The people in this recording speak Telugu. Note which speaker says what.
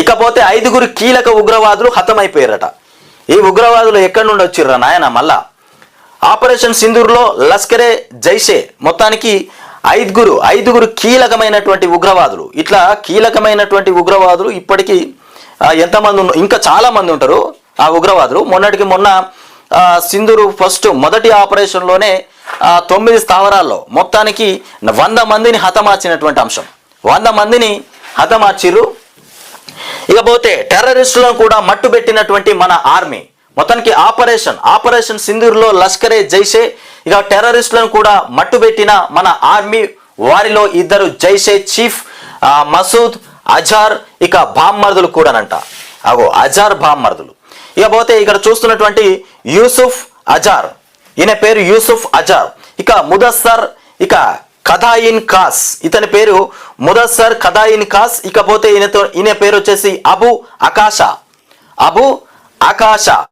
Speaker 1: ఇకపోతే ఐదుగురు కీలక ఉగ్రవాదులు హతమైపోయారట. ఈ ఉగ్రవాదులు ఎక్కడి నుండి వచ్చిర్రా నాయన మళ్ళా? ఆపరేషన్ సింధూర్లో లష్కరే జైషే మొత్తానికి ఐదుగురు ఐదుగురు కీలకమైనటువంటి ఉగ్రవాదులు. ఇట్లా కీలకమైనటువంటి ఉగ్రవాదులు ఇప్పటికీ ఎంతమంది ఇంకా చాలామంది ఉంటారు ఆ ఉగ్రవాదులు. మొన్నటికి మొన్న సింధూరు ఫస్ట్ మొదటి ఆపరేషన్లోనే తొమ్మిది స్థావరాల్లో మొత్తానికి వంద మందిని హతమార్చినటువంటి అంశం. వంద మందిని హతమార్చిర్రు. ఇకపోతే టెర్రరిస్టులను కూడా మట్టుబెట్టినటువంటి మన ఆర్మీ. మొత్తానికి ఆపరేషన్ ఆపరేషన్ సింధూర్లో లష్కరే జైషే ఇక టెర్రరిస్టులను కూడా మట్టుబెట్టిన మన ఆర్మీ వారిలో ఇద్దరు జైషే చీఫ్ మసూద్ అజార్ ఇక బామ్మర్దులు కూడానంట. అగో అజార్ బామ్మర్దులు. ఇకపోతే ఇక్కడ చూస్తున్నటువంటి యూసుఫ్ అజార్. ఈయన పేరు యూసుఫ్ అజార్. ఇక ముదస్సర్ ఇక కథాయిన్ కాస్. ఇతని పేరు ముదస్సర్ కథాయిన్ ఖాస్ ఇకపోతే ఈయనతో ఈయన పేరు వచ్చేసి అబు ఆకాష అబు ఆకాష